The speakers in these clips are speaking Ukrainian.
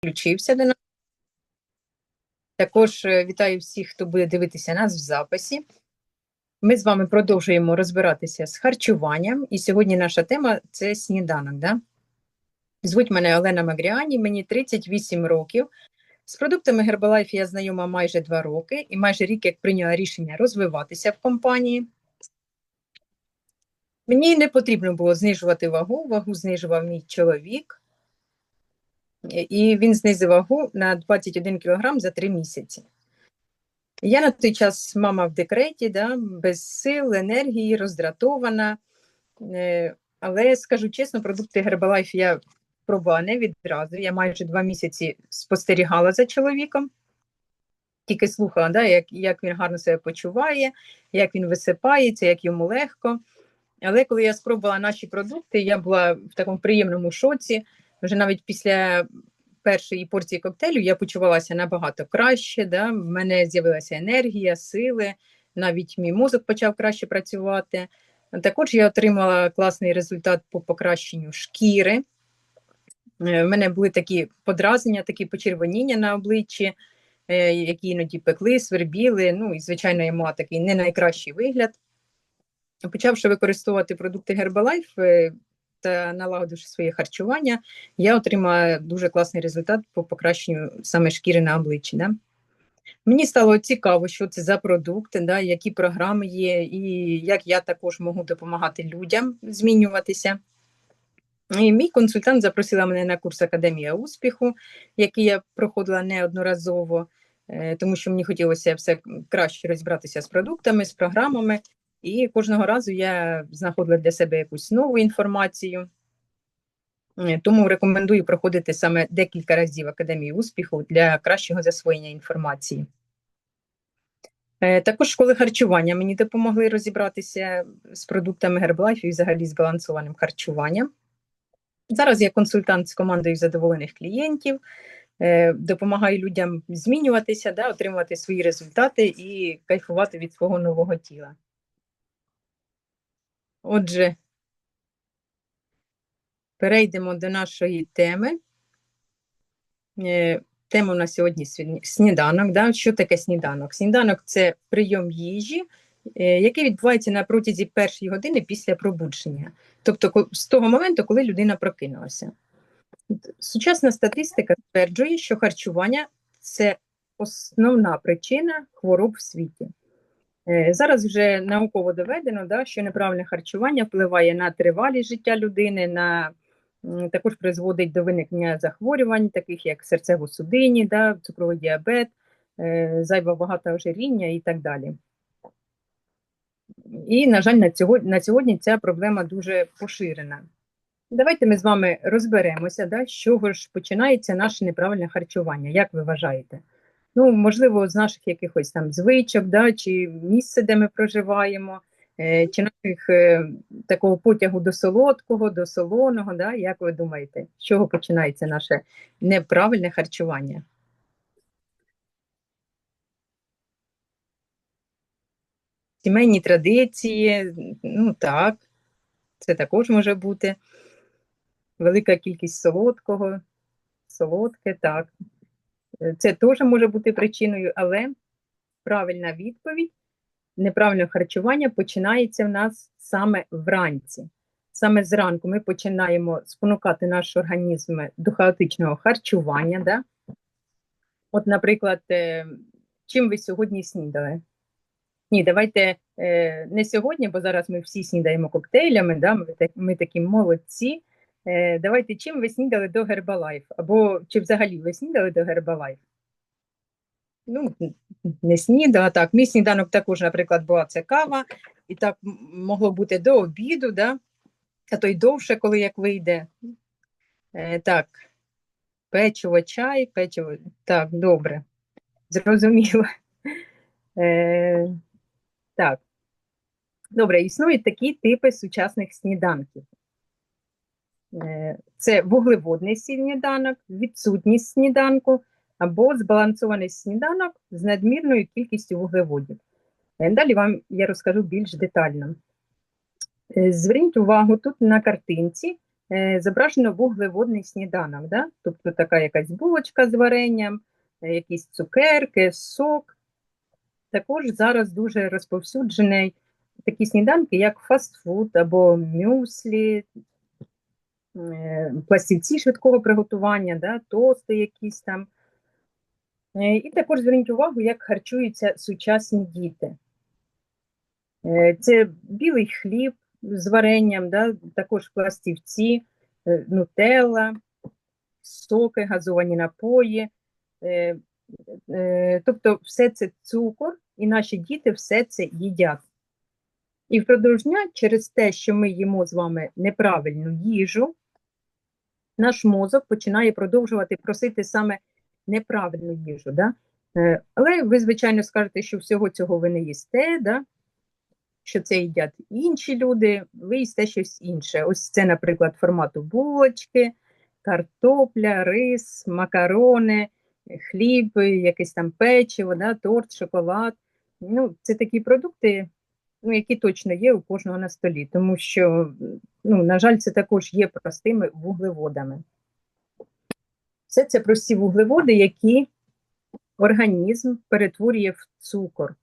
підключився до нас. Також е, вітаю всіх, хто буде дивитися нас в записі. Ми з вами продовжуємо розбиратися з харчуванням, і сьогодні наша тема це сніданок. Да? Звуть мене Олена Магріані, мені 38 років. З продуктами Herbalife я знайома майже 2 роки і майже рік як прийняла рішення розвиватися в компанії. Мені не потрібно було знижувати вагу, вагу знижував мій чоловік, і він знизив вагу на 21 кг за 3 місяці. Я на той час мама в декреті, да, без сил, енергії, роздратована. Е, але скажу чесно, продукти Herbalife я пробувала не відразу. Я майже два місяці спостерігала за чоловіком, тільки слухала, да, як як він гарно себе почуває, як він висипається, як йому легко. Але коли я спробувала наші продукти, я була в такому приємному шоці. Вже навіть після першої порції коктейлю я почувалася набагато краще. Да? В мене з'явилася енергія, сили, навіть мій мозок почав краще працювати. Також я отримала класний результат по покращенню шкіри. Е, в мене були такі подразнення, такі почервоніння на обличчі, е, які іноді пекли, свербіли. Ну і, звичайно, я мала такий не найкращий вигляд. Почавши використовувати продукти Herbalife е, налагодивши своє харчування, я отримала дуже класний результат по покращенню саме шкіри на обличчі. Да? Мені стало цікаво, що це за продукти, да, які програми є, і як я також можу допомагати людям змінюватися. І Мій консультант запросила мене на курс Академія успіху, який я проходила неодноразово, е, тому що мені хотілося все краще розібратися з продуктами, з програмами. І кожного разу я знаходила для себе якусь нову інформацію. Тому рекомендую проходити саме декілька разів Академію успіху для кращого засвоєння інформації. Е, також школи харчування мені допомогли розібратися з продуктами Herbalife і взагалі збалансованим харчуванням. Зараз я консультант з командою задоволених клієнтів, е, допомагаю людям змінюватися, да, отримувати свої результати і кайфувати від свого нового тіла. Отже, перейдемо до нашої теми. Е, тема у нас сьогодні сніданок. Да? Що таке сніданок? Сніданок це прийом їжі, е, який відбувається на протязі першої години після пробудження, тобто з того моменту, коли людина прокинулася. Сучасна статистика стверджує, що харчування це основна причина хвороб в світі. Е, зараз вже науково доведено, да, що неправильне харчування впливає на тривалість життя людини, на також призводить до виникнення захворювань, таких як серцево-судинні, да, цукровий діабет, е, зайва багато ожиріння і так далі. І, на жаль, на сьогодні, на сьогодні ця проблема дуже поширена. Давайте ми з вами розберемося, да, з чого ж починається наше неправильне харчування. Як ви вважаєте? Ну, можливо, з наших якихось там звичок, да, чи місце, де ми проживаємо, е, чи наших е, такого потягу до солодкого, до солоного. Да, Як ви думаєте, з чого починається наше неправильне харчування? Сімейні традиції, ну так, це також може бути. Велика кількість солодкого, солодке, так. Це теж може бути причиною, але правильна відповідь, неправильне харчування починається в нас саме вранці. Саме зранку ми починаємо спонукати наш організм до хаотичного харчування. Да? От, наприклад, е, чим ви сьогодні снідали? Ні, давайте е, не сьогодні, бо зараз ми всі снідаємо коктейлями, да? ми, ми такі молодці. Е, давайте чим ви снідали до Herbalife? Або чи взагалі ви снідали до Herbalife? Ну, не снідала, так. Мій сніданок також, наприклад, була це кава, і так могло бути до обіду, да? а то й довше, коли як вийде. Е, Так, печиво, чай, печиво. Так, добре. Зрозуміло. Е, Так. Добре, існують такі типи сучасних сніданків. Е, це вуглеводний сніданок, відсутність сніданку або збалансований сніданок з надмірною кількістю вуглеводів. Е, далі вам я розкажу більш детально. Е, зверніть увагу тут на картинці, зображено вуглеводний сніданок, да? тобто така якась булочка з варенням, якісь цукерки, сок. Також зараз дуже розповсюджений такі сніданки, як фастфуд або мюслі, пластівці швидкого приготування, да? тости якісь там. Е, І також зверніть увагу, як харчуються сучасні діти. Е, Це білий хліб з варенням, да, також пластівці, е, нутелла, соки, газовані напої. Е, е, Тобто все це цукор, і наші діти все це їдять. І впродовж дня, через те, що ми їмо з вами неправильну їжу, наш мозок починає продовжувати просити саме неправильну їжу. Да? Е, Але ви, звичайно, скажете, що всього цього ви не їсте, да? що це їдять інші люди, ви їсте щось інше. Ось це, наприклад, формату булочки, картопля, рис, макарони, хліб, якесь там печиво, да? торт, шоколад. Ну, це такі продукти, ну, які точно є у кожного на столі, тому що, ну, на жаль, це також є простими вуглеводами. Все це прості вуглеводи, які організм перетворює в цукор.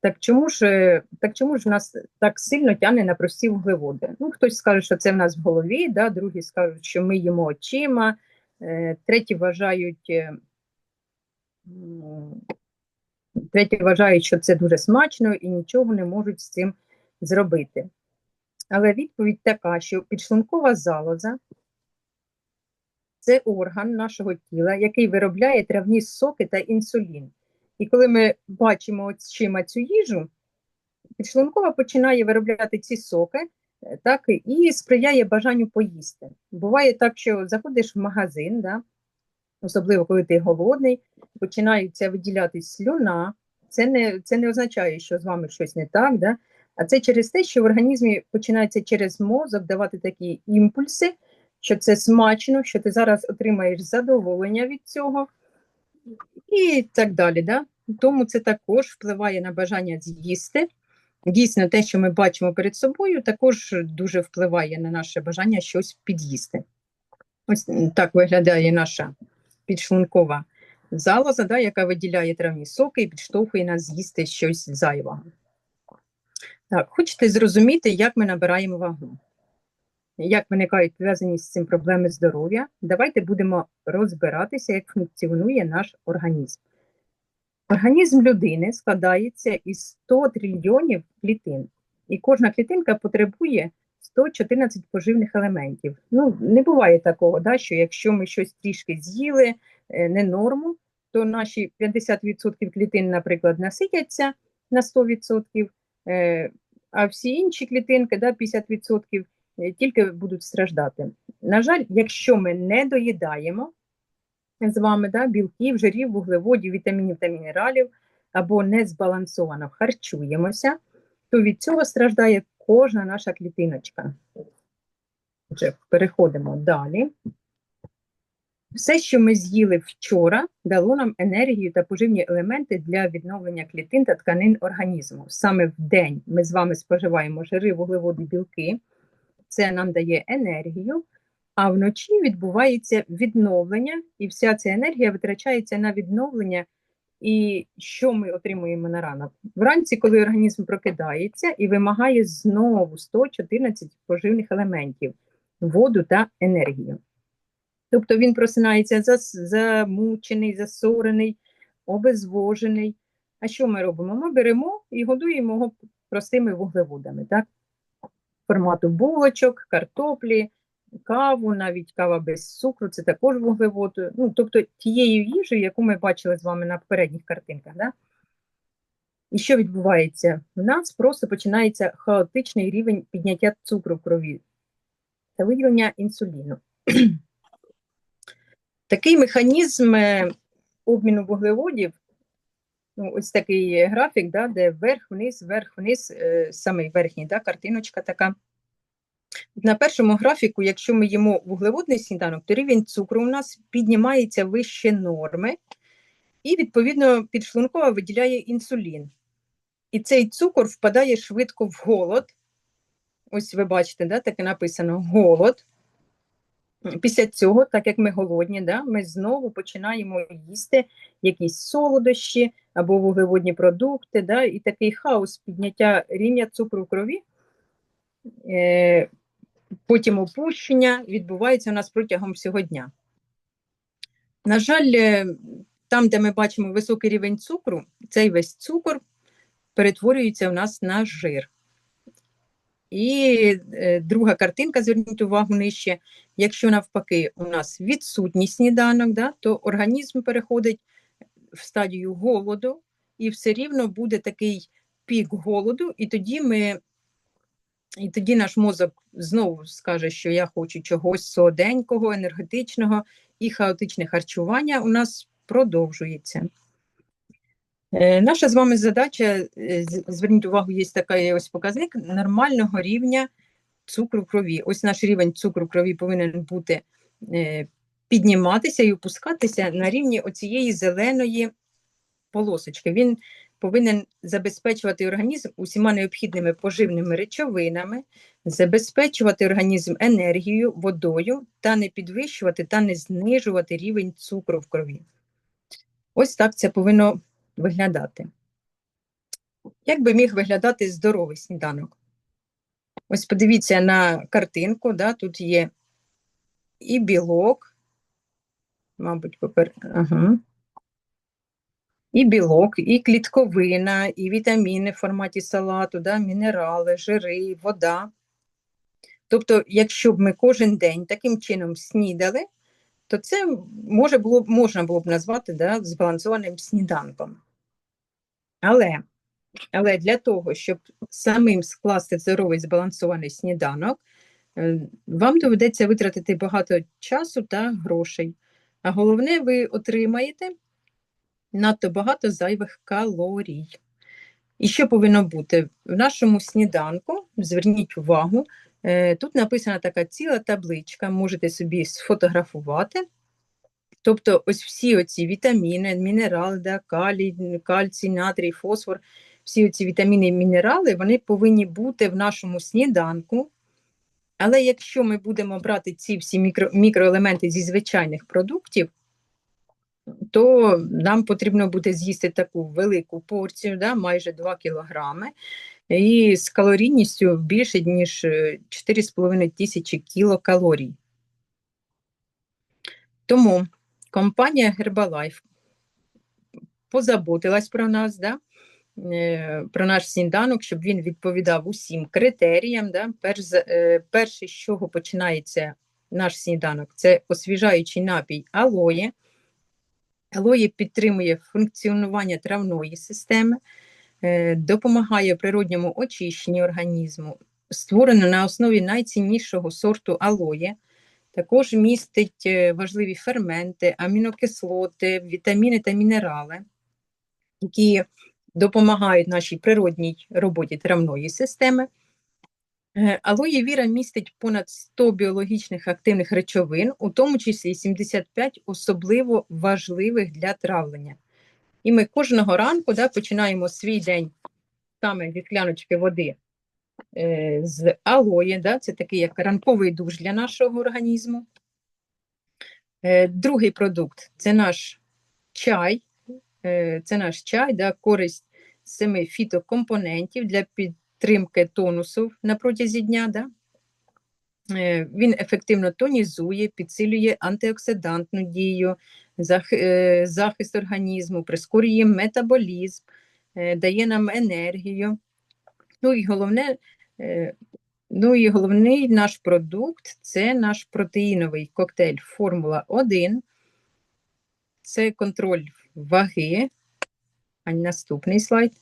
Так чому ж, так чому ж нас так сильно тягне на прості вуглеводи? Ну, хтось скаже, що це в нас в голові, да? другі скажуть, що ми їмо очима, е, треті вважають, треті вважають, що це дуже смачно і нічого не можуть з цим зробити. Але відповідь така, що підшлункова залоза це орган нашого тіла, який виробляє травні соки та інсулін. І коли ми бачимо очима цю їжу, підшлункова починає виробляти ці соки, е, так, і сприяє бажанню поїсти. Буває так, що заходиш в магазин, да, особливо коли ти голодний, починаються виділятись слюна. Це не, це не означає, що з вами щось не так, да? а це через те, що в організмі починається через мозок давати такі імпульси, що це смачно, що ти зараз отримаєш задоволення від цього і так далі. Да? Тому це також впливає на бажання з'їсти. Дійсно, те, що ми бачимо перед собою, також дуже впливає на наше бажання щось під'їсти. Ось так виглядає наша підшлункова залоза, да, яка виділяє травні соки і підштовхує нас з'їсти щось зайвого. Так, хочете зрозуміти, як ми набираємо вагу? Як виникають пов'язані з цим проблеми здоров'я? Давайте будемо розбиратися, як функціонує наш організм. Організм людини складається із 100 трильйонів клітин, і кожна клітинка потребує 114 поживних елементів. Ну, не буває такого, да, що якщо ми щось трішки з'їли, е, не норму, то наші 50% клітин, наприклад, наситяться на 100%, е, а всі інші клітинки, да, 50%, е, тільки будуть страждати. На жаль, якщо ми не доїдаємо з вами да, білків, жирів, вуглеводів, вітамінів та мінералів, або не збалансовано харчуємося, то від цього страждає кожна наша клітиночка. Отже, переходимо далі. Все, що ми з'їли вчора, дало нам енергію та поживні елементи для відновлення клітин та тканин організму. Саме в день ми з вами споживаємо жири, вуглеводи, білки. Це нам дає енергію, а вночі відбувається відновлення, і вся ця енергія витрачається на відновлення. І що ми отримуємо на ранок? Вранці, коли організм прокидається і вимагає знову 114 поживних елементів, воду та енергію. Тобто він просинається замучений, засорений, обезвожений. А що ми робимо? Ми беремо і годуємо його простими вуглеводами, так? Формату булочок, картоплі, каву, навіть кава без цукру, це також вуглевод. Ну, тобто тією їжею, яку ми бачили з вами на попередніх картинках. Да? І що відбувається? У нас просто починається хаотичний рівень підняття цукру в крові та виділення інсуліну. Такий механізм е, обміну вуглеводів, ну, ось такий графік, да, де вверх-вниз, вверх-вниз, е, саме верхній да, картиночка така. На першому графіку, якщо ми їмо вуглеводний сніданок, то рівень цукру у нас піднімається вище норми, і, відповідно, підшлункова виділяє інсулін. І цей цукор впадає швидко в голод. Ось ви бачите, да, таке написано голод. Після цього, так як ми голодні, да, ми знову починаємо їсти якісь солодощі або вуглеводні продукти, да, і такий хаос підняття рівня цукру в крові, е, потім опущення відбувається у нас протягом всього дня. На жаль, е, там, де ми бачимо високий рівень цукру, цей весь цукор перетворюється у нас на жир. І е, друга картинка, зверніть увагу нижче, якщо навпаки у нас відсутній сніданок, да, то організм переходить в стадію голоду, і все рівно буде такий пік голоду, і тоді ми, і тоді наш мозок знову скаже, що я хочу чогось солоденького, енергетичного, і хаотичне харчування у нас продовжується. Е, Наша з вами задача, е, зверніть увагу, є такий ось показник нормального рівня цукру в крові. Ось наш рівень цукру крові повинен бути е, підніматися і опускатися на рівні оцієї зеленої полосочки. Він повинен забезпечувати організм усіма необхідними поживними речовинами, забезпечувати організм енергією, водою та не підвищувати та не знижувати рівень цукру в крові. Ось так це повинно виглядати. Як би міг виглядати здоровий сніданок? Ось подивіться на картинку, да, тут є і білок, мабуть, попер... ага. І білок, і клітковина, і вітаміни в форматі салату, да, мінерали, жири, вода. Тобто, якщо б ми кожен день таким чином снідали, то це може було, можна було б назвати да, збалансованим сніданком. Але, але для того, щоб самим скласти здоровий збалансований сніданок, е, вам доведеться витратити багато часу та грошей. А головне, ви отримаєте надто багато зайвих калорій. І що повинно бути? В нашому сніданку, зверніть увагу, е, тут написана така ціла табличка, можете собі сфотографувати. Тобто, ось всі оці вітаміни, мінерали, да, калій, кальцій, натрій, фосфор, всі оці вітаміни і мінерали, вони повинні бути в нашому сніданку. Але якщо ми будемо брати ці всі мікро, мікроелементи зі звичайних продуктів, то нам потрібно буде з'їсти таку велику порцію, да, майже 2 кілограми, і з калорійністю більше, ніж е, 4,5 тисячі кілокалорій. Тому компанія Herbalife позаботилась про нас, да, е, про наш сніданок, щоб він відповідав усім критеріям. Да. Перш, е, перше, з чого починається наш сніданок, це освіжаючий напій алоє. Алоє підтримує функціонування травної системи, е, допомагає природньому очищенню організму, створено на основі найціннішого сорту алоє. Також містить е, важливі ферменти, амінокислоти, вітаміни та мінерали, які допомагають нашій природній роботі травної системи. Е, Алоє віра містить понад 100 біологічних активних речовин, у тому числі 75 особливо важливих для травлення. І ми кожного ранку да, починаємо свій день саме від кляночки води е, з алої, да, це такий як ранковий душ для нашого організму. Е, другий продукт це наш чай. Е, це наш чай, да, користь семи фітокомпонентів для підтримки тонусу на протязі дня. Да. Е, він ефективно тонізує, підсилює антиоксидантну дію, е, захист організму, прискорює метаболізм, е, дає нам енергію. Ну і головне, ну і головний наш продукт це наш протеїновий коктейль Формула 1. Це контроль ваги. А наступний слайд.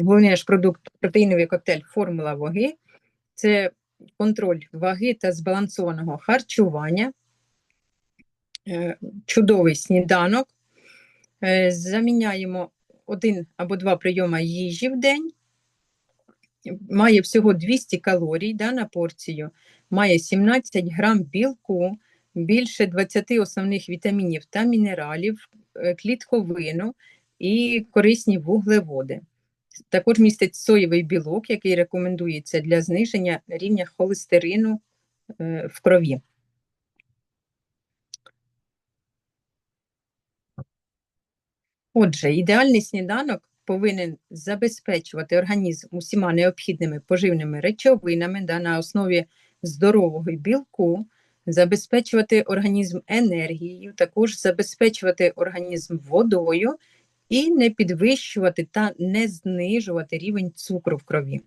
Головний продукт протеїновий коктейль Формула ваги. Це контроль ваги та збалансованого харчування. Е, Чудовий сніданок. Е, Заміняємо один або два прийоми їжі в день. Має всього 200 калорій да, на порцію, має 17 грам білку, більше 20 основних вітамінів та мінералів, е, клітковину і корисні вуглеводи. Також містить соєвий білок, який рекомендується для зниження рівня холестерину е, в крові. Отже, ідеальний сніданок повинен забезпечувати організм усіма необхідними поживними речовинами да, на основі здорового білку, забезпечувати організм енергією, також забезпечувати організм водою і не підвищувати та не знижувати рівень цукру в крові.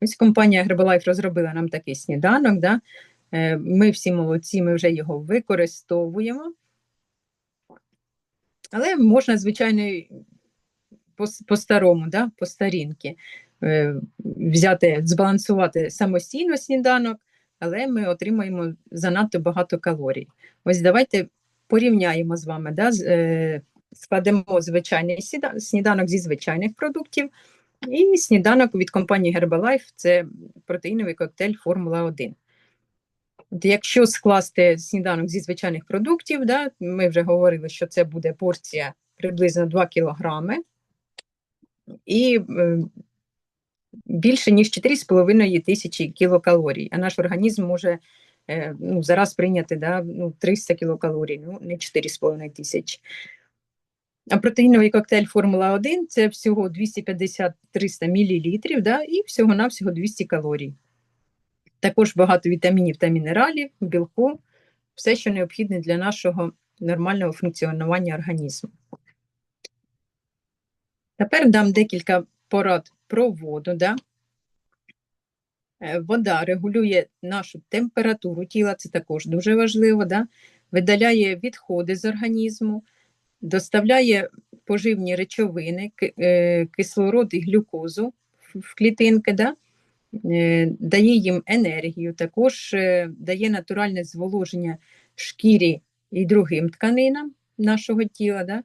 Ось компанія Herbalife розробила нам такий сніданок. Да? Е, Ми всі молодці, ми вже його використовуємо. Але можна, звичайно, і по- по-старому, да? по старінки, е, взяти, збалансувати самостійно сніданок, але ми отримаємо занадто багато калорій. Ось давайте порівняємо з вами, да? Складемо звичайний сніданок зі звичайних продуктів і сніданок від компанії Herbalife – це протеїновий коктейль Формула 1. От якщо скласти сніданок зі звичайних продуктів, да, ми вже говорили, що це буде порція приблизно 2 кілограми і е, більше ніж 4,5 тисячі кілокалорій. А наш організм може е, ну, зараз прийняти да, ну, 300 кілокалорій, ну не 4,5 тисячі. А протеїновий коктейль Формула 1 це всього 250-300 мл, да, і всього-навсього 200 калорій. Також багато вітамінів та мінералів, білку, все, що необхідне для нашого нормального функціонування організму. Тепер дам декілька порад про воду. Да? Е, Вода регулює нашу температуру тіла, це також дуже важливо. Да? Видаляє відходи з організму, доставляє поживні речовини, е, кислород і глюкозу в- клітинки. Да? е, дає їм енергію, також е, дає натуральне зволоження шкірі і другим тканинам нашого тіла, да?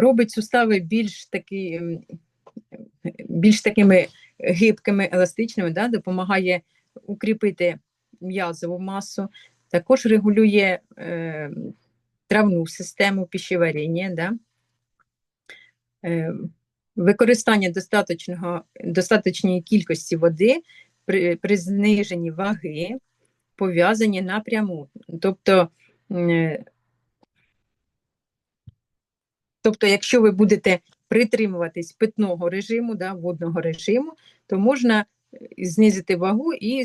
Робить сустави більш, такі, більш такими гибкими, еластичними, да? допомагає укріпити м'язову масу, також регулює травну систему пищеварення. Да? Е, Використання достаточного, достаточної кількості води при, при зниженні ваги пов'язані напряму. Тобто, е, тобто, якщо ви будете притримуватись питного режиму, да, водного режиму, то можна е, знизити вагу і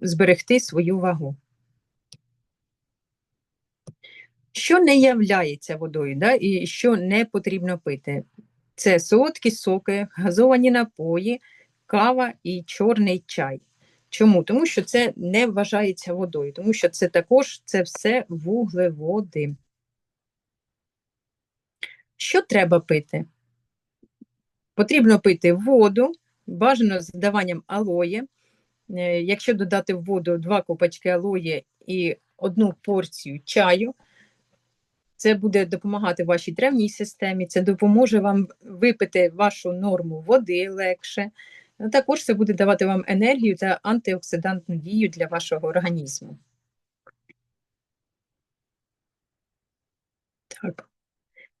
зберегти свою вагу. Що не являється водою, да, і що не потрібно пити? Це солодкі соки, газовані напої, кава і чорний чай. Чому? Тому що це не вважається водою, тому що це також це все вуглеводи. Що треба пити? Потрібно пити воду, бажано з додаванням алоє. Е, Якщо додати в воду 2 копачки алоє і одну порцію чаю, це буде допомагати вашій травній системі, це допоможе вам випити вашу норму води легше. Також це буде давати вам енергію та антиоксидантну дію для вашого організму. Так.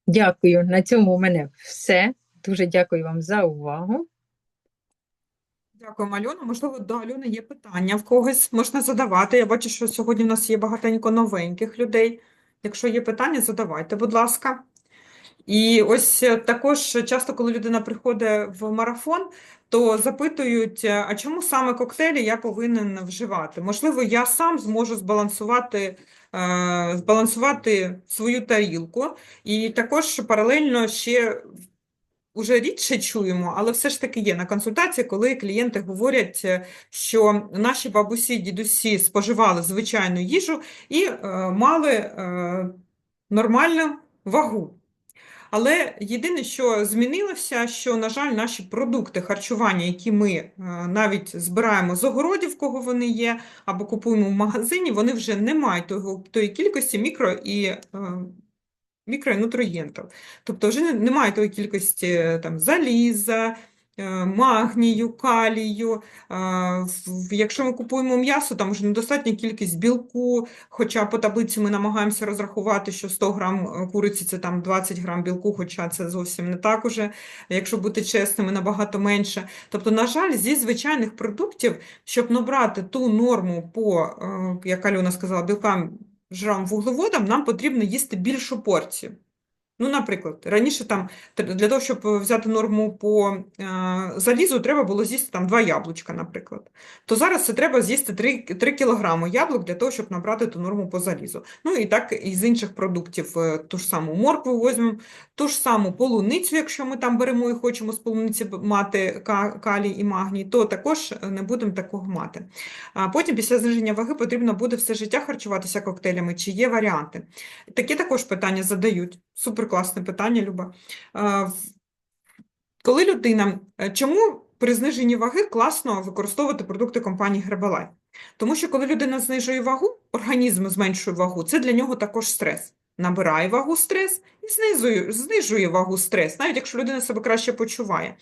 Дякую. На цьому у мене все. Дуже дякую вам за увагу. Дякую, Альона. Можливо, до Альони є питання в когось, можна задавати. Я бачу, що сьогодні в нас є багатенько новеньких людей. Якщо є питання, задавайте, будь ласка. І ось е, також часто, коли людина приходить в марафон, то запитують, е, а чому саме коктейлі я повинен вживати? Можливо, я сам зможу збалансувати, е, збалансувати свою тарілку. І також паралельно ще Уже рідше чуємо, але все ж таки є на консультації, коли клієнти говорять, е, що наші бабусі, дідусі споживали звичайну їжу і е, мали е, нормальну вагу. Але єдине, що змінилося, що, на жаль, наші продукти харчування, які ми е, навіть збираємо з огородів, кого вони є, або купуємо в магазині, вони вже не мають тої кількості мікро і мікро і нутриєнтів. Тобто вже немає тої кількості е, там, заліза, е, магнію, калію. Е, Якщо ми купуємо м'ясо, там вже недостатня кількість білку, хоча по таблиці ми намагаємося розрахувати, що 100 грам куриці це там 20 грам білку, хоча це зовсім не так уже, якщо бути чесними, набагато менше. Тобто, на жаль, зі звичайних продуктів, щоб набрати ту норму по, як Альона сказала, білкам, жирам, вуглеводам, нам потрібно їсти більшу порцію. Ну, наприклад, раніше там для того, щоб взяти норму по е, залізу, треба було з'їсти там два яблучка, наприклад. То зараз це треба з'їсти 3, 3 кілограми яблук для того, щоб набрати ту норму по залізу. Ну і так і з інших продуктів, е, ту ж саму моркву візьмемо, ту ж саму полуницю, якщо ми там беремо і хочемо з полуниці мати калій і магній, то також е, не будемо такого мати. А потім після зниження ваги потрібно буде все життя харчуватися коктейлями, чи є варіанти. Такі також питання задають. Супер класне питання, Люба. Коли людина, е, чому при зниженні ваги класно використовувати продукти компанії Herbalife? Тому що коли людина знижує вагу, організм зменшує вагу, це для нього також стрес. Набирає вагу стрес і знизує, знижує вагу стрес, навіть якщо людина себе краще почуває.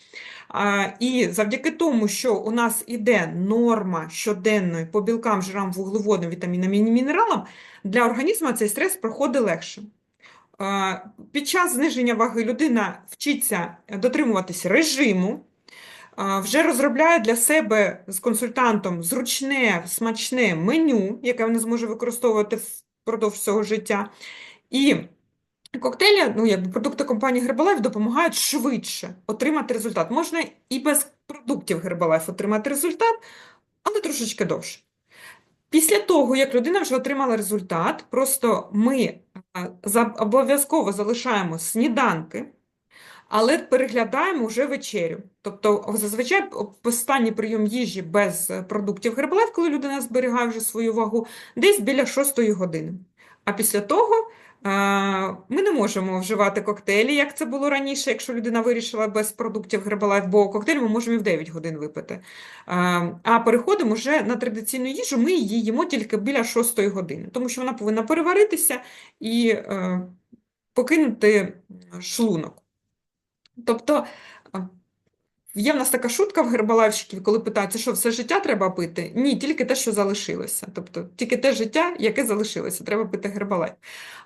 А, і завдяки тому, що у нас іде норма щоденної по білкам, жирам, вуглеводам, вітамінам і мінералам, для організму цей стрес проходить легше. Е, Під час зниження ваги людина вчиться дотримуватись режиму, е, вже розробляє для себе з консультантом зручне, смачне меню, яке вона зможе використовувати впродовж всього життя. І коктейлі, ну, якби продукти компанії Herbalife допомагають швидше отримати результат. Можна і без продуктів Herbalife отримати результат, але трошечки довше. Після того, як людина вже отримала результат, просто ми обов'язково залишаємо сніданки, але переглядаємо вже вечерю. Тобто, зазвичай останній прийом їжі без е, продуктів Herbalife, коли людина зберігає вже свою вагу, десь біля 6 години. А після того ми не можемо вживати коктейлі, як це було раніше, якщо людина вирішила без продуктів Herbalife, бо коктейль ми можемо і в 9 годин випити. А переходимо вже на традиційну їжу, ми її їмо тільки біля 6 години, тому що вона повинна переваритися і е, покинути шлунок. Тобто є в нас така шутка в гербалайфщиків, коли питаються, що все життя треба пити? Ні, тільки те, що залишилося. Тобто тільки те життя, яке залишилося, треба пити гербалайф.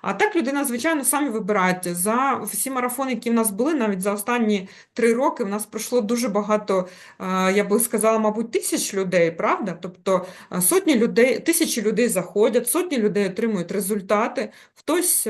А так людина, звичайно, самі вибирають. За всі марафони, які в нас були, навіть за останні три роки, в нас пройшло дуже багато, е, я би сказала, мабуть, тисяч людей, правда? Тобто е, сотні людей, тисячі людей заходять, сотні людей отримують результати, хтось.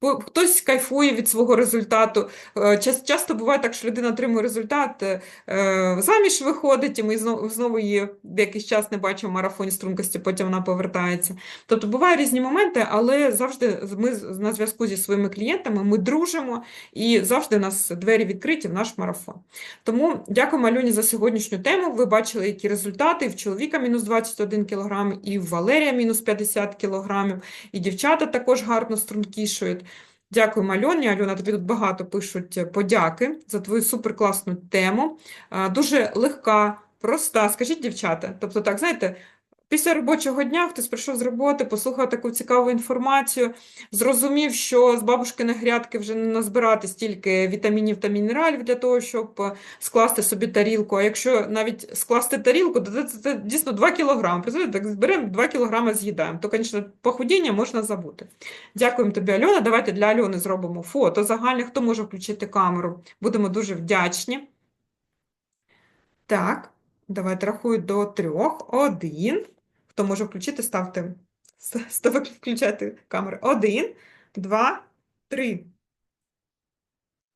Хтось кайфує від свого результату. Е, Часто буває так, що людина отримує результат, е, е, заміж виходить, і ми знову, її якийсь час не бачимо в марафоні стрункості, потім вона повертається. Тобто бувають різні моменти, але завжди ми на зв'язку зі своїми клієнтами, ми дружимо, і завжди у нас двері відкриті в наш марафон. Тому дякуємо Альоні за сьогоднішню тему. Ви бачили, які результати в чоловіка мінус 21 кг, і в Валерія мінус 50 кг, і дівчата також гарно стрункішують. Дякуємо, Альоні. Альона, тобі тут багато пишуть подяки за твою суперкласну тему. Дуже легка, проста. Скажіть, дівчата, тобто так, знаєте, після робочого дня хтось прийшов з роботи, послухав таку цікаву інформацію, зрозумів, що з бабушкиної грядки вже не назбирати стільки вітамінів та мінералів для того, щоб е, скласти собі тарілку. А якщо навіть скласти тарілку, то це, це, це дійсно 2 кілограми. Так зберемо 2 кілограми з'їдаємо. То, звісно, похудіння можна забути. Дякуємо тобі, Альона. Давайте для Альони зробимо фото загальне. Хто може включити камеру? Будемо дуже вдячні. Так, давайте рахую до трьох. Один. Хто може включити, ставте. С- Ставте включати камеру. Один, два, три.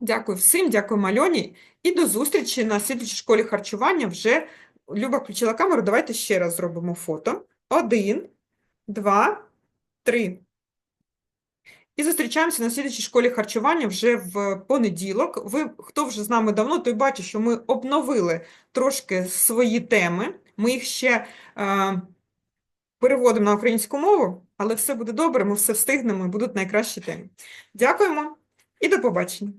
Дякую всім, дякую Альоні. І до зустрічі на слідчій школі харчування. Вже Люба включила камеру. Давайте ще раз зробимо фото. Один, два, три. І зустрічаємося на слідчій школі харчування вже в понеділок. Ви, хто вже з нами давно, той бачить, що ми обновили трошки свої теми. Ми їх ще е, переводимо на українську мову, але все буде добре, ми все встигнемо і будуть найкращі теми. Дякуємо і до побачення.